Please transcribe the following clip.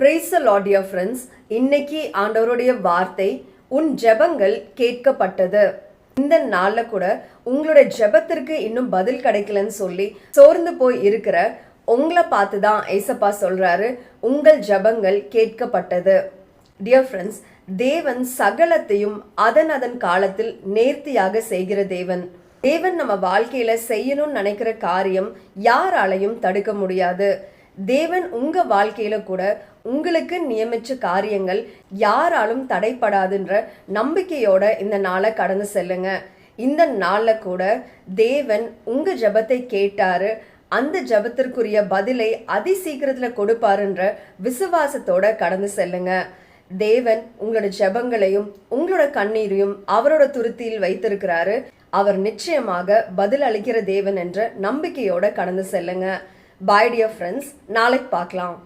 Price லாடியா friends இன்னைக்கு ஆண்டவருடைய வார்த்தை உன் ஜெபங்கள் கேட்கப்பட்டது. இந்த நாளில் கூட உங்களோட ஜெபத்திற்கு இன்னும் பதில் கிடைக்கலன்னு சொல்லி சோர்ந்து போய் இருக்கிற உங்களை பார்த்து தான் ஏசப்பா சொல்கிறாரு உங்கள் ஜெபங்கள் கேட்கப்பட்டது. டியர் ஃப்ரெண்ட்ஸ் தேவன் சகலத்தையும் அதன் அதன் காலத்தில் நேர்த்தியாக செய்கிற தேவன். தேவன் நம்ம வாழ்க்கையில செய்யணும்னு நினைக்கிற காரியம் யாராலையும் தடுக்க முடியாது. தேவன் உங்க வாழ்க்கையில கூட உங்களுக்கு நியமிச்ச காரியங்கள் யாராலும் தடைப்படாதுன்ற நம்பிக்கையோட இந்த நாளை கடந்து செல்லுங்க. இந்த நாளில் கூட தேவன் உங்க ஜெபத்தை கேட்டாரு. அந்த ஜெபத்திற்குரிய பதிலை அதி சீக்கிரத்தில் கொடுப்பாருன்ற விசுவாசத்தோட கடந்து செல்லுங்க. தேவன் உங்களோட ஜெபங்களையும் உங்களோட கண்ணீரையும் அவரோட துருத்தியில் வைத்திருக்கிறாரு. அவர் நிச்சயமாக பதில் அளிக்கிற தேவன் என்ற நம்பிக்கையோட கடந்து செல்லுங்க. பாய் டியர் ஃப்ரெண்ட்ஸ் நாளைக்கு பார்க்கலாம்.